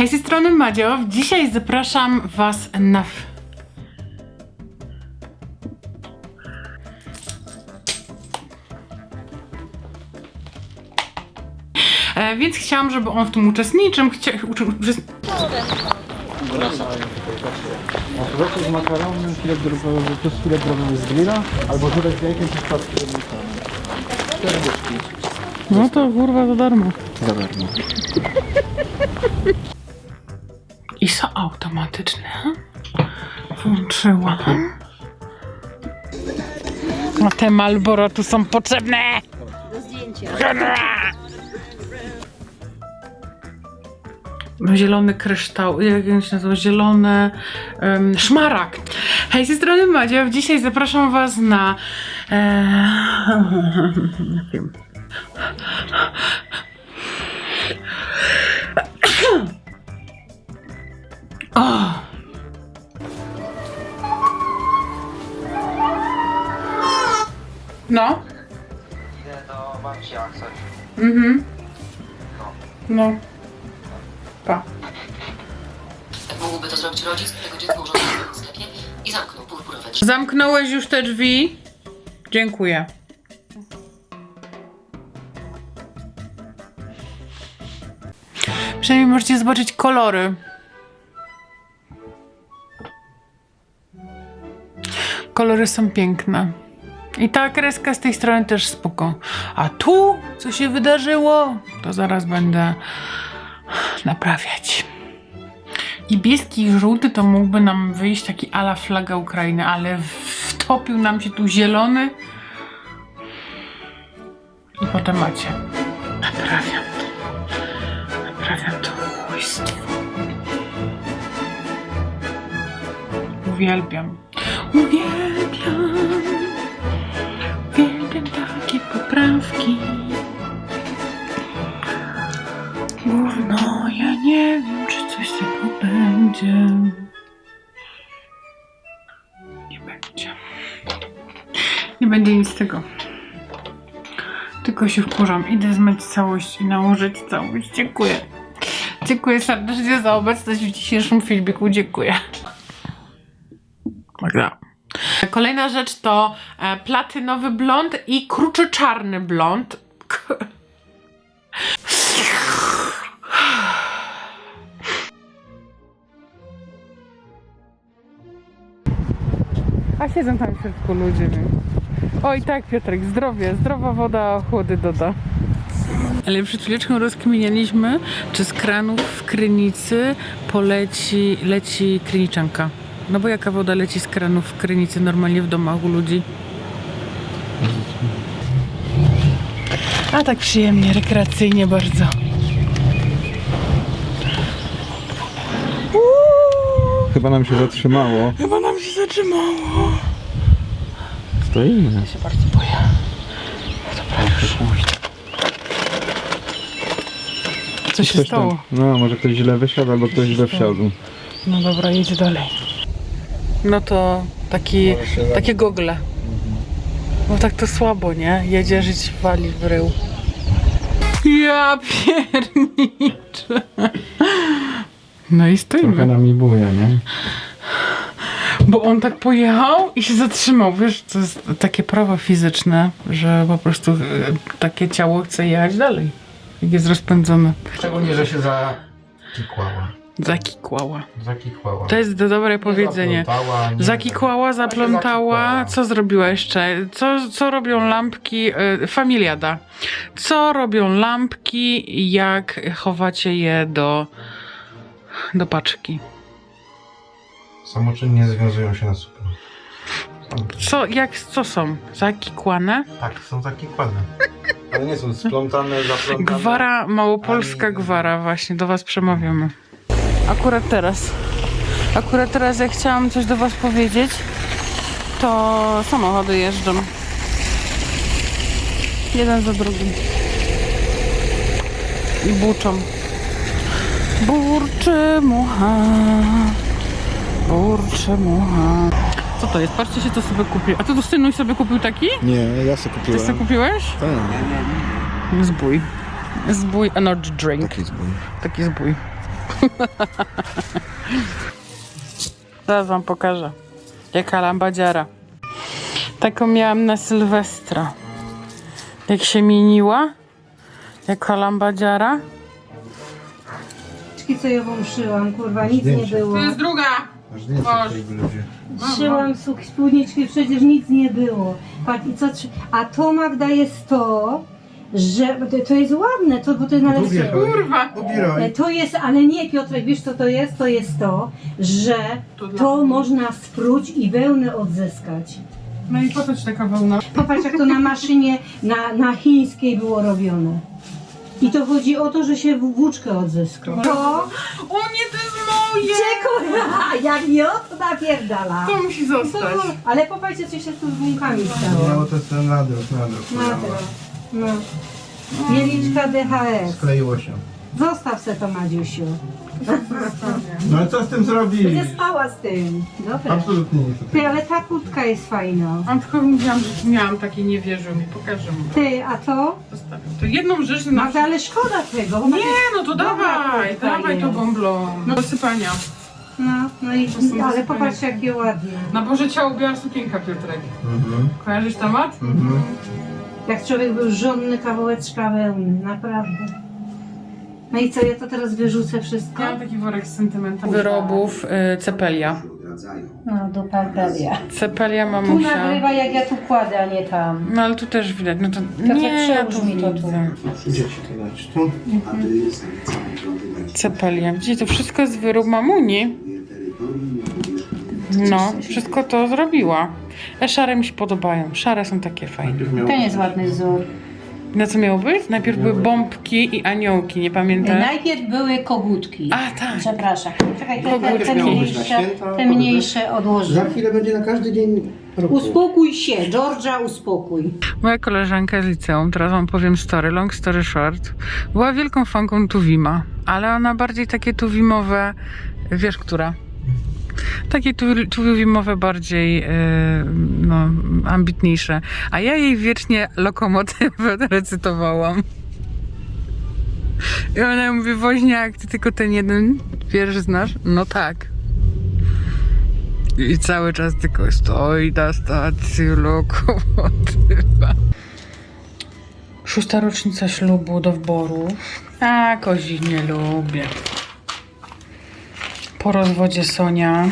Hej, z tej strony Madzio. Dzisiaj zapraszam Was na... f- E, więc chciałam, żeby on w tym uczestniczył. Chcia... Uczy... uczest- Ośrodek z makaronem, filet drogowy plus filet drogowy z grilla, albo żurek z jajkiem plus płatki z Cztery dyszki. No to kurwa za darmo. Za darmo. I są automatyczne. Włączyłam. A te Malboro tu są potrzebne. No, Zielony kryształ, jak on się nazywa? Zielony um, szmaragd. Hej, z tej strony Madzia. Dzisiaj zapraszam Was na e. No. Idę do babci jak coś. Mhm. No. Pa. Mógłby to zrobić rodzic, którego dziecko urządziło w sklepie i zamknął purpurowe drzwi. Zamknąłeś już te drzwi? Dziękuję. Przynajmniej możecie zobaczyć kolory. Kolory są piękne. I ta kreska z tej strony też spoko. A tu, co się wydarzyło, to zaraz będę naprawiać. Niebieski i żółty to mógłby nam wyjść taki ala flaga Ukrainy, ale wtopił nam się tu zielony. I potem macie. Naprawiam to. Naprawiam to chujstwo. Uwielbiam. Uwielbiam. Takie poprawki. Gówno, ja nie wiem, czy coś z tego będzie. Nie będzie. Nie będzie nic z tego. Tylko się wkurzam. Idę zmyć całość i nałożyć całość. Dziękuję. Dziękuję serdecznie za obecność w dzisiejszym filmiku. Dziękuję. Magda. Kolejna rzecz to e, platynowy blond i kruczy czarny blond. A siedzą tam w środku ludzie, więc... Oj tak, Piotrek, zdrowie, zdrowa woda chłody doda. Ale przed chwileczką rozkminialiśmy, czy z kranów w Krynicy poleci, leci kryniczanka. No bo jaka woda leci z kranów w Krynicy normalnie w domach u ludzi? A tak przyjemnie, rekreacyjnie bardzo. Chyba nam się zatrzymało. Chyba nam się zatrzymało. Stoimy. się bardzo boję. Co się Ktoś stało? tam, no może ktoś źle wysiadł, albo ktoś źle wsiadł. No dobra, jedź dalej. No to taki, takie gogle. Bo tak to słabo, nie? Jedzie żyć wali w rył. Ja pierniczę. No i Trochę stoimy. nami buja, nie? Bo on tak pojechał i się zatrzymał. Wiesz, to jest takie prawo fizyczne, że po prostu e, takie ciało chce jechać dalej. Jak jest rozpędzone. Szczególnie, że się zakikłała. Zakikłała. Zakikłała. To jest dobre powiedzenie. Zaplątała, nie- Zakikłała, zaplątała. Co zrobiła jeszcze? Co, co robią lampki? y, Familiada. Co robią lampki, jak chowacie je do, do paczki? Samoczynnie związują się na super. Co, jak, co są? Zakikłane? Tak, są zakikłane. Ale nie są splątane, zaplątane. Gwara, małopolska Ani- gwara, właśnie do was przemawiamy. Akurat teraz. Akurat teraz jak chciałam coś do was powiedzieć, to samochody jeżdżą. Jeden za drugim. I buczą. Burczy mucha. Burczy mucha. Co to jest? Patrzcie się, co sobie kupił. A ty to synuś sobie kupił taki? Nie, ja sobie Ty kupiłem. sobie kupiłeś? Tak, Zbój. Zbój energy drink. taki zbój. Taki zbój. Zaraz wam pokażę. Jaka lambadziara. Taką miałam na Sylwestra. Jak się mieniła, jako lambadziara. co ja wam szyłam, kurwa, nic nie było. druga. Aż Boże. tej bluzie. Szyłam suk- spódniczki, przecież nic nie było. Patrz, i co, trzy- a to Magda jest to, że to- to jest ładne, to, bo to jest na lekcję. Kurwa. E. To jest, ale nie Piotrek, wiesz co to jest? To jest to, że To dla to mnie. można spróć i wełnę odzyskać. No i po co ci taka wełna? Popatrz jak to na maszynie, na, na chińskiej było robione. I to chodzi o to, że się w- włóczkę odzyska. To? O nie, to jest moje! Gdzie kurwa? Jak nie o to napierdala. To musi To, zostać. ale popatrzcie, co się tu z bułkami No stało. to jest ten nadruk, nadruk. Na to. No. Mieliczka DHS. Skleiło się. Zostaw se to, Madziusiu. No ale co z tym zrobić? Będzie spała z tym. Dobra. Absolutnie nic. Ty, ale ta kurtka jest fajna. Mam tylko mówiłam, że miałam takie, nie wierzył mi. Pokażę mu. Ty, a to? Zostawiam. To jedną rzecz na... Magda, ale szkoda tego. bo Nie, no to Dobra, dawaj, kurtka dawaj to bąblą. No. Do sypania. No, no i, są ale zupełnie- popatrz jakie ładne. Na Boże Ciało biała sukienka, Piotrek. Mhm. Kojarzysz temat? Mhm. Jak człowiek był żonny kawałeczka wełny, naprawdę. No i co, ja to teraz wyrzucę wszystko? Ja mam taki worek z sentymentami. Wyrobów y, Cepelia. No, do pardalia. Cepelia Tu mamusia. nagrywa jak ja tu kładę, a nie tam. No ale tu też widać, no to nie, ja przełóż tu mi to tu. widzę. To dać? Tu? Cepelia. Widzicie, to wszystko jest wyrób mamuni. No, wszystko to zrobiła. E, szare mi się podobają. Szare są takie fajne. Najpierw miał- Ten jest ładny wzór. Na co miało być? Najpierw były bombki i aniołki, nie pamiętam. Najpierw były kogutki. A, tak. Przepraszam. Czekaj, te, te, Kogutki. te mniejsze, te mniejsze Za odłożę. chwilę będzie na każdy dzień roku. Uspokój się, Georgia, uspokój. Moja koleżanka z liceum, teraz wam powiem story, long story short, była wielką fanką Tuwima, ale ona bardziej takie Tuwimowe, wiesz która? Takie tu- Tuwimowe bardziej e, no, ambitniejsze. A ja jej wiecznie lokomotywę recytowałam. I ona mówi, woźniak, ty tylko ten jeden wiersz znasz? No tak. I cały czas tylko stoi na stacji lokomotywa. Szósta rocznica ślubu do wboru. A, kozi nie lubię. Po rozwodzie Sonia.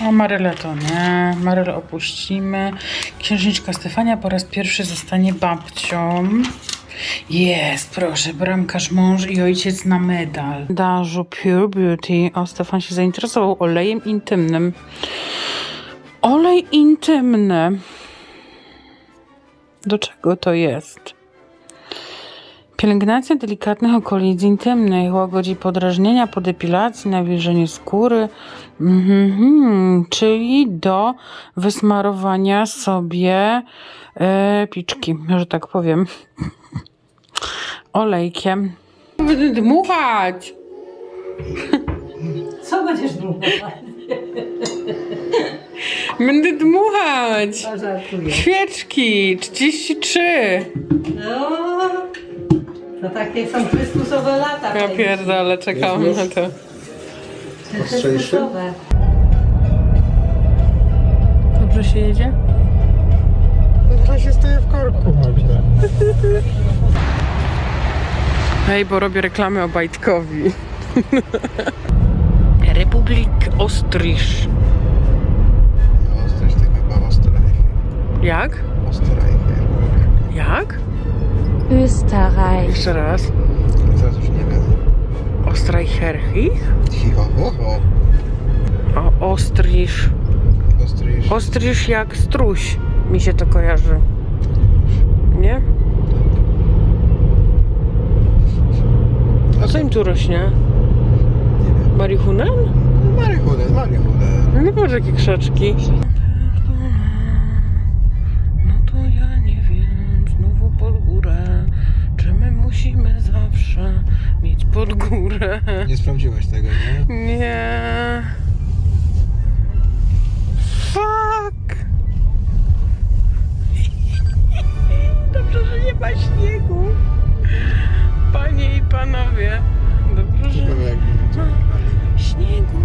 A, Marylę to nie. Marylę opuścimy. Księżniczka Stefania po raz pierwszy zostanie babcią. Jest, proszę, bramkarz mąż i ojciec na medal. Darzu Pure Beauty. O, Stefan się zainteresował olejem intymnym. Olej intymny. Do czego to jest? Pielęgnacja delikatnych okolic intymnych, łagodzi podrażnienia po depilacji, nawilżenie skóry, mhm, czyli do wysmarowania sobie e, piczki, że tak powiem, olejkiem. Będę dmuchać! Co będziesz mówić? Będę dmuchać! Żartuję. Świeczki 33! No, to takie są Chrystusowe lata. Ja pierdolę, czekam na to. Chrystusowe. Dobrze się jedzie? To się staje w korku. Hej, bo robię reklamy o Bajtkowi. Republik Ostrich. No, Ostrość to chyba Osterreicher. Jak? Osterreicher. Jak? Österreich, Jeszcze raz. Teraz już nie wiem. Ostreicherich? Cicho. O, Ostrich. Ostrich. Ostrich jak struś. Mi się to kojarzy. Nie? A co im tu rośnie? Nie wiem. Marihunan? Marihudę, marihudę. No patrz jakie krzaczki. Pod górę? Nie sprawdziłeś tego, nie? Nie. Fuck. Dobrze, że nie na śniegu. Panie i panowie. Dobrze, że na śniegu.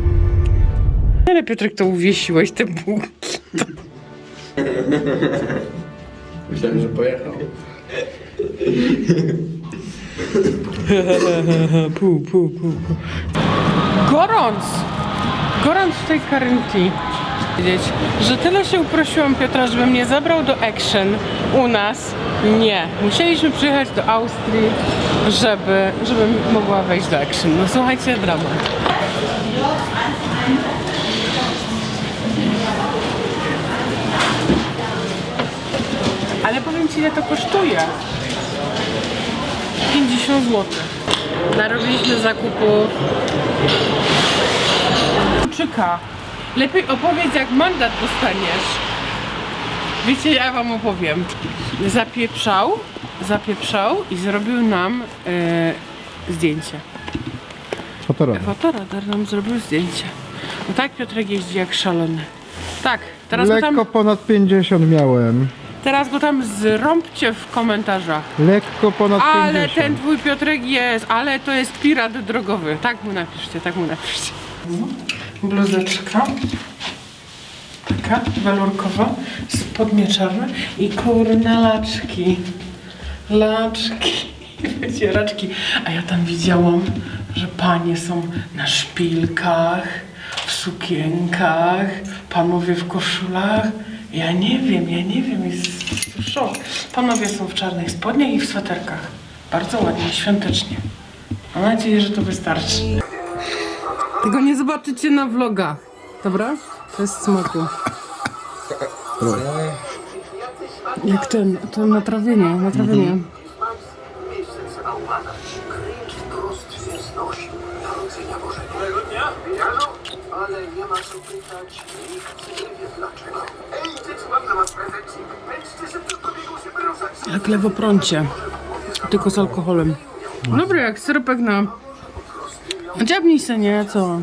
Ale Piotrek to uwiesiłeś te bułki. Myślałem, że pojechał. Pu, pu, pu. Gorąc! Gorąc w tej karynki. Wiedzieć, że tyle się uprosiłam Piotra, żeby mnie zabrał do Action u nas. Nie. Musieliśmy przyjechać do Austrii, żeby, żebym mogła wejść do Action. No słuchajcie, drama. Ale powiem Ci, ile to kosztuje. 50 zł. Narobiliśmy zakupów. Czyka. Lepiej opowiedz, jak mandat dostaniesz. Wiecie, ja wam opowiem. Zapieprzał, zapieprzał i zrobił nam e, zdjęcie. Fotorowa. Fotoradar nam zrobił zdjęcie. No tak Piotrek jeździ jak szalony. Tak, teraz go, tam, Lekko ponad 50 miałem. Teraz go tam zrąbcie w komentarzach. Lekko ponad Ale 50. ten twój Piotrek jest, ale to jest pirat drogowy. Tak mu napiszcie, tak mu napiszcie. Bluzeczka. Taka welurkowa, spodnie czarne i kurna laczki. Laczki, wycieraczki. A ja tam widziałam, że panie są na szpilkach, w sukienkach, panowie w koszulach. Ja nie wiem, ja nie wiem, jest to szok. Panowie są w czarnych spodniach i w sweterkach. Bardzo ładnie, świątecznie. Mam nadzieję, że to wystarczy. Tego nie zobaczycie na vlogach, dobra? To jest smoku. Jak ten, to natrawienie, natrawienie. Ale nie ma co pytać, nikt nie wie dlaczego. Ej, dzieci, mam dla was prezencik. Pędźcie szybko, pobiegł się wyruszać. Jak lewoprącie. Tylko z alkoholem. Dobra, jak syropek na... Dziabnij se, nie? Co?